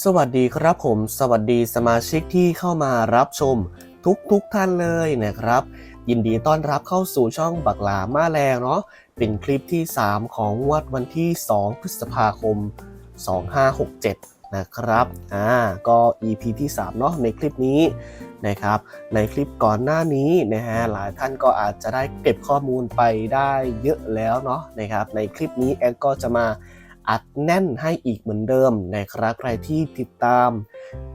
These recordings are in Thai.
สวัสดีครับผม สวัสดีสมาชิกที่เข้ามารับชมทุกทุกๆท่านเลยนะครับ ยินดีต้อนรับเข้าสู่ช่องบักหลามาแรงเนาะเป็นคลิปที่ 3 ของงวดวันที่ 2 พฤษภาคม 2567 นะครับอ่าก็ EP ที่ 3 เนาะในคลิปนี้นะครับ ในคลิปก่อนหน้านี้นะฮะหลายท่านก็อาจจะได้เก็บข้อมูลไปได้เยอะแล้วเนาะนะครับ ในคลิปนี้แอนก็จะมา อัดแน่นให้อีกเหมือนเดิมนะครับใครที่ติดตาม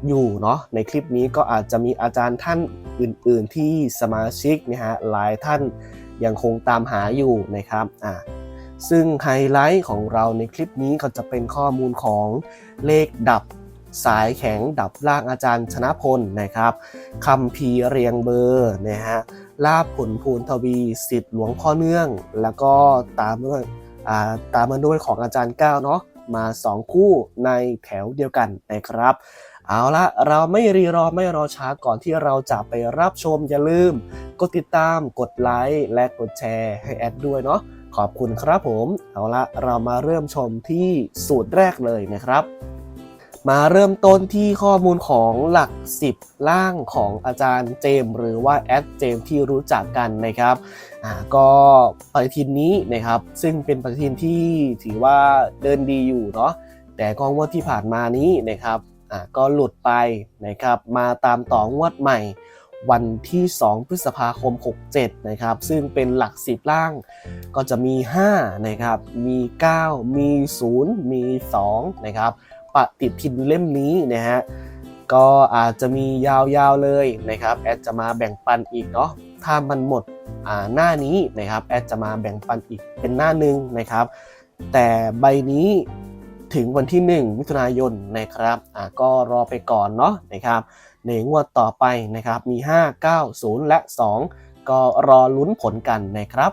อยู่เนาะในคลิปนี้ก็อาจจะมีอาจารย์ท่านอื่น ๆ ที่สมาชิกนะฮะหลายท่านยังคงตามหาอยู่นะครับอ่าซึ่งไฮไลท์ของเราในคลิปนี้ก็จะเป็นข้อมูลของเลขดับสายแข็งดับล่างอาจารย์ชนะพลนะครับคำพีเรียงเบอร์นะฮะลาบผลภูนทวีสิทธิ์หลวงพ่อเนื่อง แล้วก็ตามด้วย ตามมาด้วยของอาจารย์ก้าวเนาะมา 2 คู่ในแถวเดียวกันนะครับ เอาละเราไม่รีรอไม่รอช้าก่อนที่เราจะไปรับชมอย่าลืม กดติดตามกดไลค์และกดแชร์ให้แอดด้วยเนาะขอบคุณครับผม เอาละเรามาเริ่มชมที่สูตรแรกเลยนะครับ มาเริ่มต้นที่ข้อมูลของหลัก 10 ล่างของอาจารย์เจม หรือว่าแอดเจมที่รู้จักกันนะครับอ่าก็ปฏิทินนี้นะครับซึ่งเป็นปฏิทินที่ถือว่าเดินดีอยู่เนาะแต่ก็งวดที่ผ่านมานี้นะครับอ่าก็หลุดไปนะครับมาตามต่องวดใหม่วันที่ 2 พฤษภาคม 67 นะครับ ซึ่งเป็นหลัก 10 ล่าง ก็จะมี 5 นะครับ มี 9 มี 0 มี 2 นะครับ ฏิทินเล่มนี้นะฮะก็อาจจะมียาวๆเลยนะครับแอดจะมาแบ่งปันอีกเนาะถ้ามันหมดหน้านี้นะครับแอดจะมาแบ่งปันอีกเป็นหน้าหนึ่งนะครับ แต่ใบนี้ถึงวันที่ 1 มิถุนายนนะครับอ่าก็รอไปก่อนเนาะนะครับในงวดต่อไปนะครับมี 5 9 0 และ 2 ก็รอลุ้นผลกันนะครับ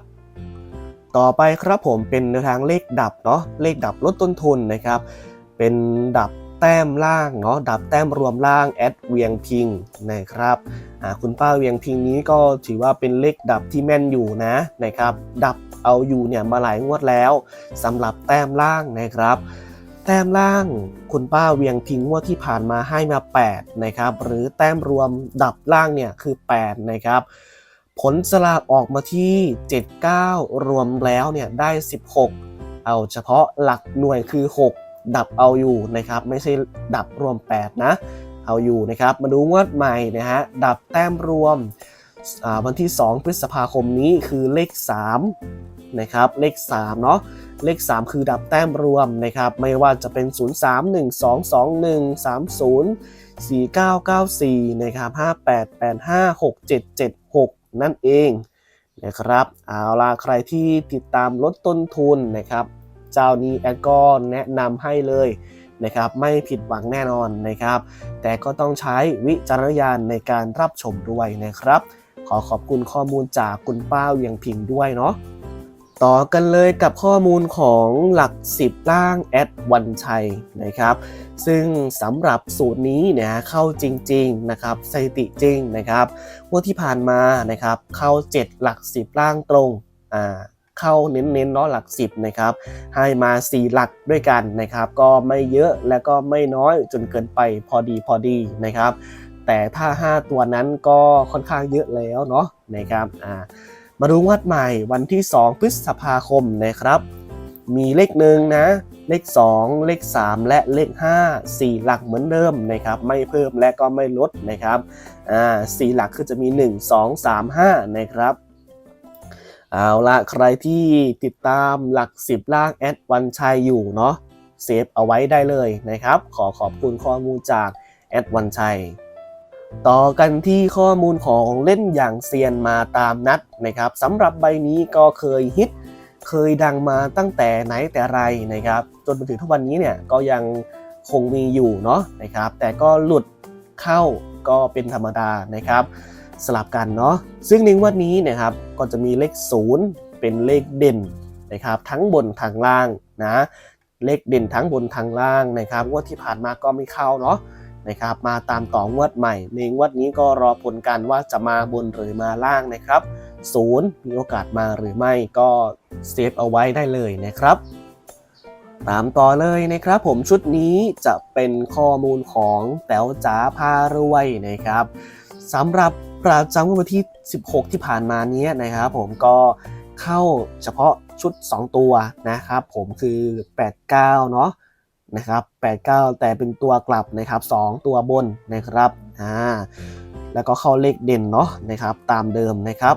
ต่อไปครับผมเป็นแนวทางเลขดับเนาะเลขดับลดต้นทุนนะครับ เป็นดับแต้มล่างเนาะดับแต้มรวมล่างแอดเวียงพิงนะครับคุณป้าเวียงพิงนี้ก็ถือว่าเป็นเลขดับที่แม่นอยู่นะนะครับ ดับเอาอยู่เนี่ยมาหลายงวดแล้วสำหรับแต้มล่างนะครับแต้มล่างคุณป้าเวียงพิงงวดที่ผ่านมาให้มา 8 นะครับ หรือแต้มรวมดับล่างเนี่ยคือ 8 นะครับ ผลสลากออกมาที่ 79 รวมแล้วเนี่ยได้ 16 เอาเฉพาะหลักหน่วยคือ 6 ดับเอาอยู่นะครับ ไม่ใช่ดับรวม 8 นะ เอาอยู่นะครับ มาดูงวดใหม่นะฮะ ดับแต้มรวมวันที่ 2 พฤษภาคมนี้คือเลข 3 นะครับ เลข 3 เนาะเลข 3 คือดับแต้มรวมนะครับ ไม่ว่าจะเป็น 0 3 1 2 2 1 3 0 4 9 9 4นะครับ5 8 8 5 6 7 7 6 นั่นเองนะครับ เอาล่ะใครที่ติดตามลดต้นทุนนะครับ เจ้านี้แอดก็แนะนำให้เลยนะครับไม่ผิดหวังแน่นอนนะครับ แต่ก็ต้องใช้วิจารณญาณในการรับชมด้วยนะครับ ขอขอบคุณข้อมูลจากคุณป้าเวียงพิงด้วยเนาะต่อกันเลยกับข้อมูลของหลัก 10 ล่างแอดวันชัยนะครับ ซึ่งสำหรับสูตรนี้เนี่ยเข้าจริงๆนะครับสถิติจริงนะครับงวดที่ผ่านมานะครับเข้า 7 หลัก 10 ล่างตรงอ่า เข้าเน้นๆเนาะหลัก10นะครับ ให้มา 4 หลักด้วยกันนะครับ ก็ไม่เยอะและก็ไม่น้อยจนเกินไปพอดีพอดีนะครับ แต่ถ้า 5 ตัวนั้นก็ค่อนข้างเยอะแล้วเนาะนะครับอ่ามาดูงวดใหม่วันที่ 2 พฤษภาคมนะครับ มีเลขหนึ่งนะ เลข 2 เลข 3 และเลข 5 4 หลักเหมือนเดิมนะครับ ไม่เพิ่มและก็ไม่ลดนะครับอ่าสี่หลักคือจะมี 1 2 3 5 นะครับ เอาละใครที่ติดตามหลัก 10 ล่างแอดวันชัยอยู่เนาะเซฟเอาไว้ได้เลยนะครับ ขอขอบคุณข้อมูลจากแอดวันชัย ต่อกันที่ข้อมูลของเล่นอย่างเซียนมาตามนัดนะครับสำหรับใบนี้ก็เคยฮิต เคยดังมาตั้งแต่ไหนแต่ไรนะครับ จนมาถึงทุกวันนี้เนี่ยก็ยังคงมีอยู่เนาะนะครับ แต่ก็หลุดเข้าก็เป็นธรรมดานะครับ สลับกันเนาะซึ่งในงวดนี้นะครับก็จะมีเลข 0 เป็นเลขเด่นนะครับทั้งบนทางล่างนะเลขเด่นทั้งบนทางล่างนะครับงวดที่ผ่านมาก็ไม่เข้าเนาะนะครับมาตามต่องวดใหม่ ในงวดนี้ก็รอผลกันว่าจะมาบนหรือมาล่างนะครับศูนย์มีโอกาสมาหรือไม่ก็เซฟเอาไว้ได้เลยนะครับ ตามต่อเลยนะครับ ผมชุดนี้จะเป็นข้อมูลของแต๋วจ๋าพารวยนะครับสำหรับ ประจำวันที่ 16 ที่ผ่านมานี้นะครับผมก็เข้าเฉพาะชุด 2 ตัวนะครับผมคือ 89 เนาะนะครับ89 แต่เป็นตัวกลับนะครับ 2 ตัวบนนะครับอ่าแล้วก็เข้าเลขเด่นเนาะนะครับตามเดิมนะครับ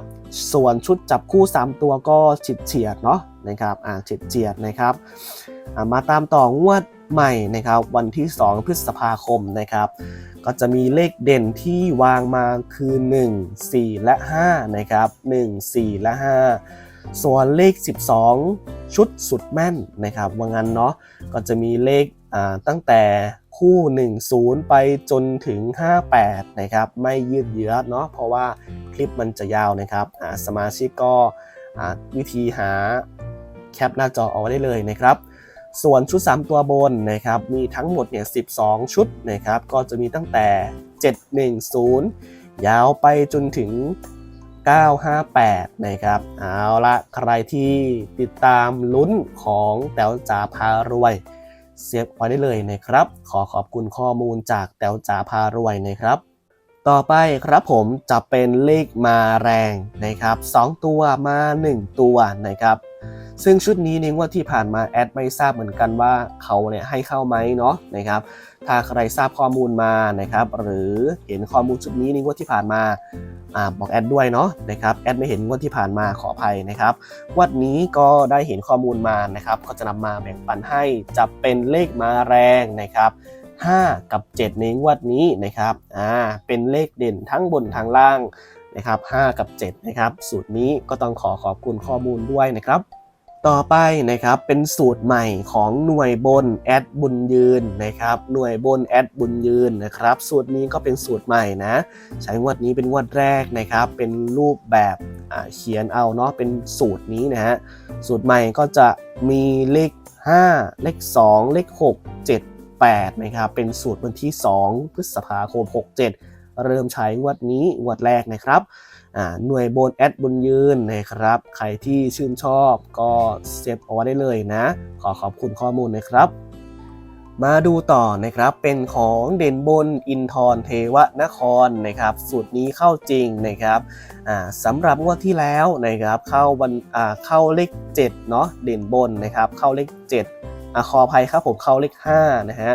ส่วนชุดจับคู่ 3 ตัวก็ฉิดเฉียดเนาะนะครับอ่าฉิดเฉียดนะครับามาตามต่องวด ใหม่นะครับวันที่ 2 พฤษภาคมนะครับ ก็จะมีเลขเด่นที่วางมาคือ 1 4 และ5นะครับ1 4 และ 5 ส่วนเลข 12 ชุดสุดแม่นนะครับว่างั้นเนาะก็จะมีเลขตั้งแต่คู่ 1 0 ไปจนถึง 58 นะครับ ไม่ยืดเยื้อเนาะเพราะว่าคลิปมันจะยาวนะครับสมาชิกก็วิธีหาแคปหน้าจอเอาไว้ได้เลยนะครับ ส่วนชุด 3 ตัวบนนะครับมีทั้งหมดเนี่ย12 ชุดนะครับก็จะมีตั้งแต่ 710 ยาวไปจนถึง 958 นะครับเอาละใครที่ติดตามลุ้นของแต๋วจ๋าพารวยเซฟไว้ได้เลยนะครับ ขอขอบคุณข้อมูลจากแต๋วจ๋าพารวยนะครับ ต่อไปครับผมจะเป็นเลขมาแรงนะครับ 2 ตัวมา 1 ตัวนะครับ ซึ่งชุดนี้ในงวดที่ผ่านมาแอดไม่ทราบเหมือนกันว่าเขาเนี่ยให้เข้าไหมเนาะนะครับถ้าใครทราบข้อมูลมานะครับหรือเห็นข้อมูลชุดนี้ในงวดที่ผ่านมาอบอกแอดด้วยเนาะนะครับแอดไม่เห็นงวดที่ผ่านมาขออภัยนะครับวันนี้ก็ได้เห็นข้อมูลมานะครับก็จะนำมาแบ่งปันให้จะเป็นเลขมาแรงนะครับ5 กับ 7 ในงวดนี้นะครับอ่าเป็นเลขเด่นทั้งบนทางล่างนะครับ5กับ7นะครับสูตรนี้ก็ต้องขอขอบคุณข้อมูลด้วยนะครับ ต่อไปนะครับเป็นสูตรใหม่ของหน่วยบนแอดบุญยืนนะครับหน่วยบนแอดบุญยืนนะครับสูตรนี้ก็เป็นสูตรใหม่นะใช้งวดนี้เป็นงวดแรกนะครับเป็นรูปแบบเขียนเอาเนาะเป็นสูตรนี้นะฮะสูตรใหม่ก็จะมีเลข 5 เลข 2 เลข 6 7 8นะครับเป็นสูตรวันที่ 2 พฤษภาคม 67 เริ่มใช้งวดนี้งวดแรกนะครับ หน่วยโบนแอดบุญยืนนะครับ ใครที่ชื่นชอบก็เซฟเอาไว้ได้เลยนะ ขอขอบคุณข้อมูลนะครับ มาดูต่อนะครับเป็นของเด่นบนอินทรเทวนครนะครับ สูตรนี้เข้าจริงนะครับสำหรับงวดที่แล้วนะครับเข้าวันเข้าเลข7เนาะเด่นบนนะครับเข้าเลข7อ่าขออภัยครับผมเข้าเลข5นะฮะ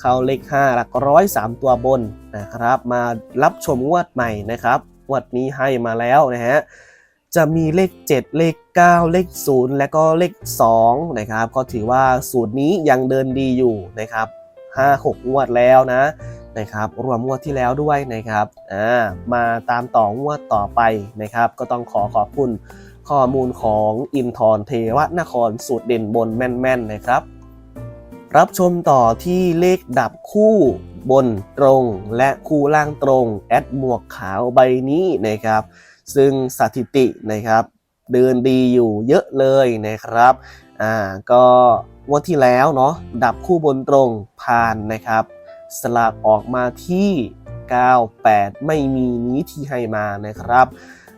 เข้าเลข5หลักร้อย3ตัวบนนะครับ มารับชมงวดใหม่นะครับ งวดนี้ให้มาแล้วนะฮะจะมีเลข 7 เลข 9 เลข 0 และก็เลข2นะครับก็ถือว่าสูตรนี้ยังเดินดีอยู่นะครับ 5 6 งวดแล้วนะนะครับรวมงวดที่แล้วด้วยนะครับอ่ามาตามต่องวดต่อไปนะครับ ก็ต้องขอขอบคุณข้อมูลของอินทรเทวนครสูตรเด่นบนแม่นๆนะครับ รับชมต่อที่เลขดับคู่ บนตรงและคู่ล่างตรงแอดหมวกขาวใบนี้นะครับ ซึ่งสถิตินะครับ เดินดีอยู่เยอะเลยนะครับอ่าก็งวดที่แล้วเนาะดับคู่บนตรงผ่านนะครับ สลากออกมาที่ 98 ไม่มีนี้ที่ให้มานะครับ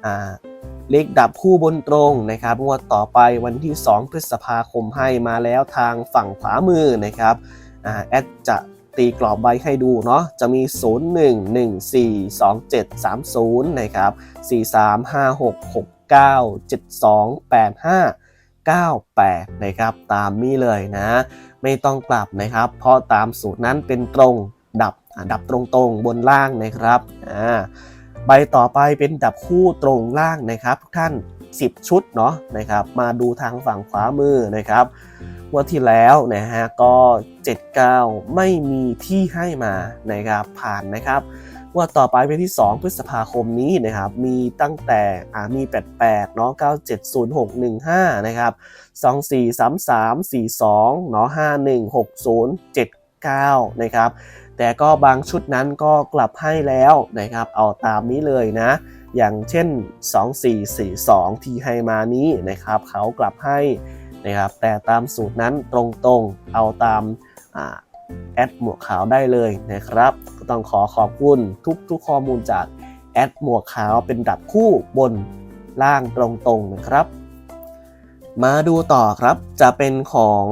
อ่าเลขดับคู่บนตรงนะครับงวดต่อไปวันที่ 2 พฤษภาคมให้มาแล้วทางฝั่งขวามือนะครับอ่าแอดจะ ตีกรอบใบให้ดูเนาะจะมี 0 1 1 4 2 7 3 0 นะครับ 4 3 5 6 6 9 7 2 8 5 9 8 นะครับ ตามนี้เลยนะ ไม่ต้องกลับนะครับ เพราะตามสูตรนั้นเป็นตรงดับดับตรงๆบนล่างนะครับอ่าใบต่อไปเป็นดับคู่ตรงล่างนะครับ ทุกท่าน 10 ชุดเนาะนะครับ มาดูทางฝั่งขวามือนะครับ วันที่แล้วนะฮะก็ 79 ไม่มีที่ให้มานะครับผ่านนะครับว่าต่อไปเป็นที่ 2 พฤษภาคมนี้นะครับมีตั้งแต่อ่ามี 88เนาะ970615นะครับ243342เนาะ5160 9นะครับแต่ก็บางชุดนั้นก็กลับให้แล้วนะครับเอาตามนี้เลยนะ อย่างเช่น 2442 ที่ให้มานี้นะครับเขากลับให้ นะครับแต่ตามสูตรนั้นตรงๆ เอาตามอแอดหมวกขาวได้เลยนะครับก็ต้องขอขอบคุณทุกๆข้อมูลจากแอดหมวกขาวเป็นดับคู่บนล่างตรงๆนะครับ มาดูต่อครับจะเป็นของ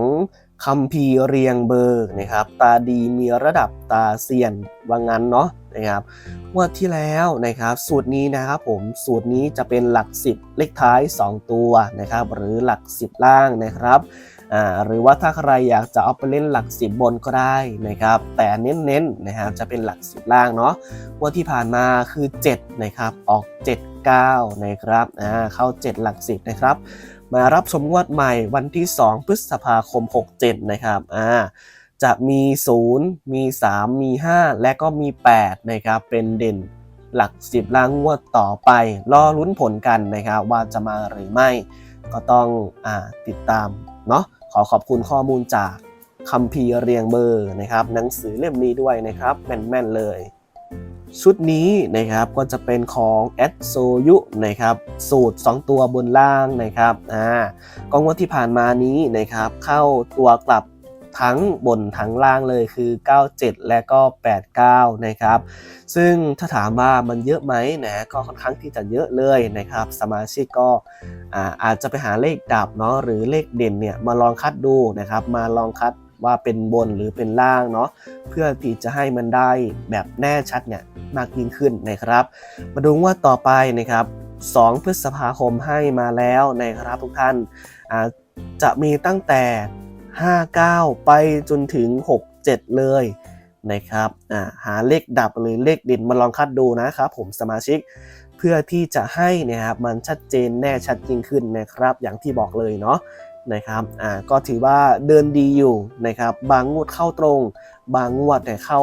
คัมภีเรียงเบอร์นะครับ ตาดีมีระดับตาเซียนว่างั้นเนาะ นะครับงวดที่แล้วนะครับ สูตรนี้นะครับผมสูตรนี้จะเป็นหลัก 10 เลขท้าย 2 ตัวนะครับ หรือหลัก 10 ล่างนะครับหรือว่าถ้าใครอยากจะเอาไปเล่นหลัก 10 บนก็ได้นะครับ แต่เน้นๆนะครับจะเป็นหลัก 10 ล่างเนาะงวดที่ผ่านมาคือ 7 นะครับ ออก 79 นะครับอ่าเข้า 7 หลัก 10 นะครับ มารับชมงวดใหม่วันที่ 2 พฤษภาคม 67 นะครับอ่า จะมี 0 มี 3 มี 5 และก็มี 8 นะครับ เป็นเด่นหลัก 10ล่างงวดต่อไป รอลุ้นผลกันนะครับว่าจะมาหรือไม่ ก็ต้องอติดตามเนาะขอขอบคุณข้อมูลจากคัมภีเรียงเบอร์นะครับ หนังสือเล่มนี้ด้วยนะครับ แม่นๆเลย ชุดนี้นะครับก็จะเป็นของแอดโซยุนะครับ สูตร 2 ตัวบนล่างนะครับอ่ากองงวดที่ผ่านมานี้นะครับ เข้าตัวกลับ ทั้งบนทั้งล่างเลยคือ 97 และก็ 89 นะครับ ซึ่งถ้าถามว่ามันเยอะไหมนะก็ค่อนข้างที่จะเยอะเลยนะครับ สมาชิกก็อาจจะไปหาเลขดับเนาะหรือเลขเด่นเนี่ยมาลองคัดดูนะครับมาลองคัดว่าเป็นบนหรือเป็นล่างเนาะเพื่อที่จะให้มันได้แบบแน่ชัดเนี่ยมากยิ่งขึ้นนะครับ มาดูว่าต่อไปนะครับ 2 พฤษภาคมให้มาแล้วนะครับทุกท่านจะมีตั้งแต่ 59 ไปจนถึง 67 เลยนะครับหาเลขดับหรือเลขเด่นมาลองคัดดูนะครับผมสมาชิกเพื่อที่จะให้นะครับมันชัดเจนแน่ชัดยิ่งขึ้นนะครับ อย่างที่บอกเลยเนาะนะครับอ่าก็ถือว่าเดินดีอยู่นะครับบางงวดเข้าตรง บางงวดแต่เข้า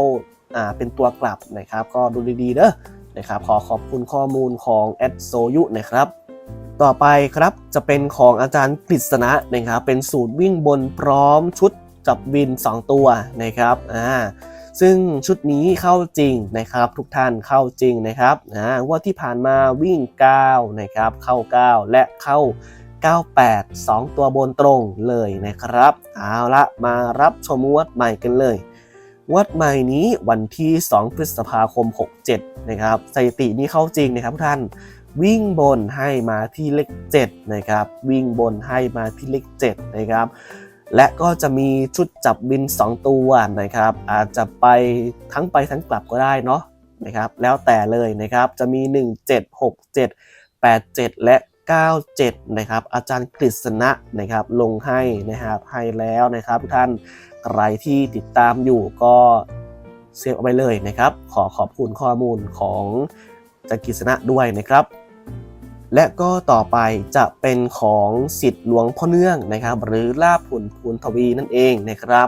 อ่าเป็นตัวกลับนะครับ ก็ดูดีๆเด้อนะครับขอขอบคุณข้อมูลของแอดโซยุนะครับ ต่อไปครับจะเป็นของอาจารย์กฤษณะนะครับเป็นสูตรวิ่งบนพร้อมชุดจับวิน 2 ตัวนะครับอ่าซึ่งชุดนี้เข้าจริงนะครับทุกท่านเข้าจริงนะครับอ่างวดที่ผ่านมาวิ่ง 9 นะครับ เข้า 9 และเข้า 98 2 ตัวบนตรงเลยนะครับเอาละมารับชมงวดใหม่กันเลย วัดใหม่นี้วันที่ 2 พฤษภาคม 67 นะครับสถิตินี้เข้าจริงนะครับทุกท่าน วิ่งบนให้มาที่เลข7นะครับ วิ่งบนให้มาที่เลข7นะครับ และก็จะมีชุดจับบิน 2 ตัวนะครับ อาจจะไปทั้งไปทั้งกลับก็ได้เนาะนะครับ แล้วแต่เลยนะครับ จะมี 1 7 6 7 8 7 และ 97 นะครับ อาจารย์กฤษณะนะครับ ลงให้นะครับให้แล้วนะครับท่านใครที่ติดตามอยู่ก็เซฟเอาไว้เลยนะครับ ขอขอบคุณข้อมูลของอาจารย์กฤษณะด้วยนะครับ และก็ต่อไปจะเป็นของสิทธิ์หลวงพ่อเนื่องนะครับ หรือลาบผลพูนทวีนั่นเองนะครับ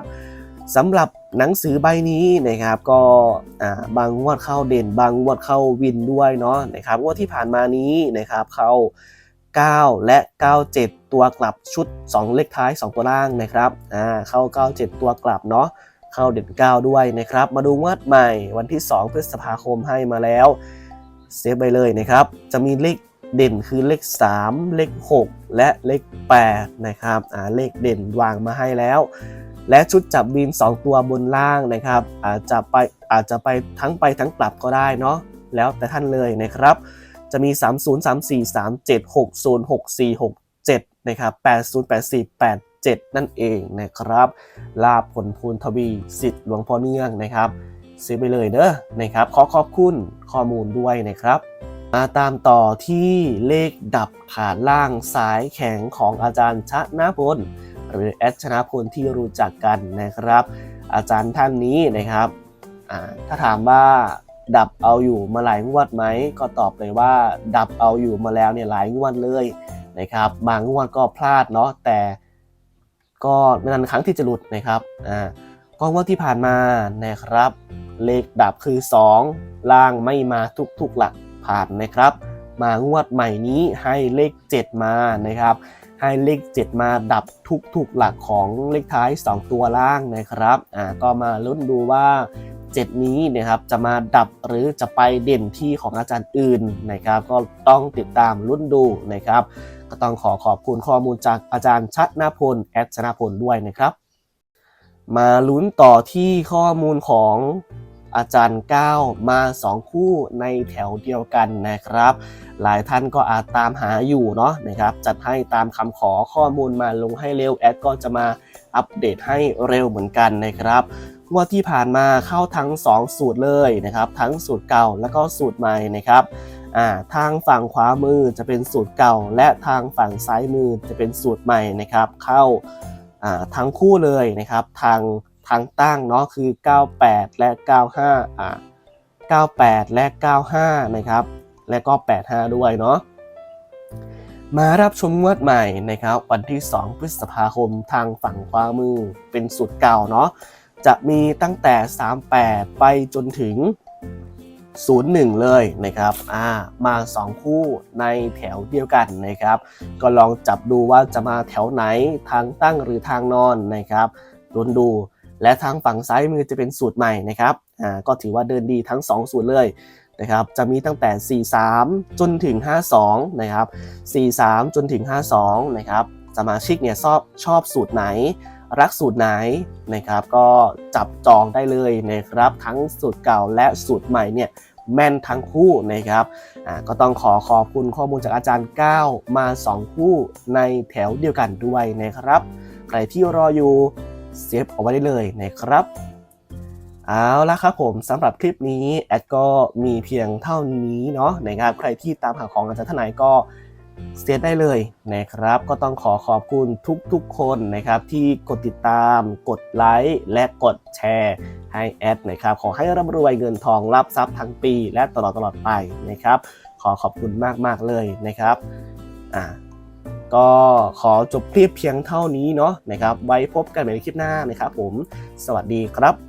สำหรับหนังสือใบนี้นะครับก็บางงวดเข้าเด่น บางงวดเข้าวินด้วยเนาะนะครับงวดที่ผ่านมานี้นะครับเข้า 9 และ 97 ตัวกลับชุด 2 เลขท้าย 2 ตัวล่างนะครับอ่าเข้า 97 ตัวกลับเนาะเข้าเด่น 9 ด้วยนะครับ มาดูงวดใหม่วันที่ 2 พฤษภาคมให้มาแล้วเซฟไปเลยนะครับ จะมีเลข เด่นคือเลข 3 เลข 6 และเลข 8 นะครับอ่าเลขเด่นวางมาให้แล้ว และชุดจับบิน 2 ตัวบนล่างนะครับอาจจะไปอาจจะไปทั้งไปทั้งกลับก็ได้เนาะแล้วแต่ท่านเลยนะครับ จะมี 3 0 3 4 3 7 6 0 6 4 6 7 นะครับ 8 0 8 4 8 7 นั่นเองนะครับ ลาบผลพูนทวีสิทธิ์หลวงพ่อเนื่องนะครับซื้อไปเลยเด้อนะครับ ขอขอบคุณข้อมูลด้วยนะครับ มาตามต่อที่เลขดับฐานล่างสายแข็งของอาจารย์ชนะพลหรือแอดชนะพลที่รู้จักกันนะครับ อาจารย์ท่านนี้นะครับ ถ้าถามว่าดับเอาอยู่มาหลายงวดไหมก็ตอบเลยว่า ดับเอาอยู่มาแล้วเนี่ยหลายงวดเลยนะครับบางงวดก็พลาดเนาะแต่ก็นานครั้งที่จะหลุดนะครับอ่าก็งวดที่ผ่านมานะครับ เลขดับคือ 2 ล่างไม่มาทุกๆหลัก ผ่านนะครับ มางวดใหม่นี้ให้เลข 7 มานะครับ ให้เลข 7 มาดับทุกๆหลักของเลขท้าย 2 ตัวล่างนะครับอ่าก็มาลุ้นดูว่า 7 นี้นะครับจะมาดับหรือจะไปเด่นที่ของอาจารย์อื่นนะครับ ก็ต้องติดตามลุ้นดูนะครับ ก็ต้องขอขอบคุณข้อมูลจากอาจารย์ชัดนาพลแอดชนาพลด้วยนะครับ มาลุ้นต่อที่ข้อมูลของ อาจารย์ก้ามา 2 คู่ในแถวเดียวกันนะครับ หลายท่านก็อาจตามหาอยู่เนาะนะครับ จัดให้ตามคำขอข้อมูลมาลงให้เร็วแอดก็จะมาอัปเดตให้เร็วเหมือนกันนะครับว่าที่ผ่านมาเข้าทั้ง 2 สูตรเลยนะครับ ทั้งสูตรเก่าและก็สูตรใหม่นะครับทางฝั่งขวามือจะเป็นสูตรเก่า และทางฝั่งซ้ายมือจะเป็นสูตรใหม่นะครับ เข้าทั้งคู่เลยนะครับ ทาง ทางตั้งเนาะคือ 98 และ 95 อ่า 98 และ 95 นะครับ และก็ 85 ด้วยเนาะมารับชมงวดใหม่นะครับ วันที่ 2 พฤษภาคมทางฝั่งขวามือเป็นสูตรเก่าเนาะจะมีตั้งแต่ 38 ไปจนถึง 01 เลยนะครับ อ่า มา 2 คู่ในแถวเดียวกันนะครับ ก็ลองจับดูว่าจะมาแถวไหนทางตั้งหรือทางนอนนะครับลุ้นดู และทางฝั่งซ้ายมือจะเป็นสูตรใหม่นะครับอ่าก็ถือว่าเดินดีทั้ง 2 สูตรเลยนะครับจะมีตั้งแต่ 43 จนถึง 52 นะครับ 43 จนถึง 52 นะครับ สมาชิกเนี่ยชอบชอบสูตรไหน รักสูตรไหนนะครับ ก็จับจองได้เลยนะครับ ทั้งสูตรเก่าและสูตรใหม่เนี่ยแม่นทั้งคู่นะครับอ่าก็ต้องขอขอบคุณข้อมูลจากอาจารย์ก้ามา 2 คู่ในแถวเดียวกันด้วยนะครับ ใครที่รออยู่ เซฟเอาไว้ได้เลยนะครับ เอาละครับผมสำหรับคลิปนี้แอดก็มีเพียงเท่านี้เนาะนะครับใครที่ตามหาของอาจารย์ท่านไหนก็เซฟได้เลยนะครับ ก็ต้องขอขอบคุณทุกๆคนนะครับที่กดติดตาม กดไลค์และกดแชร์ให้แอดนะครับ ขอให้ร่ำรวยเงินทองรับทรัพย์ทั้งปี และตลอดตลอดไปนะครับ ขอขอบคุณมากๆเลยนะครับอ่า ก็ขอจบคลิปเพียงเท่านี้เนาะนะครับ ไว้พบกันใหม่ในคลิปหน้านะครับผม สวัสดีครับ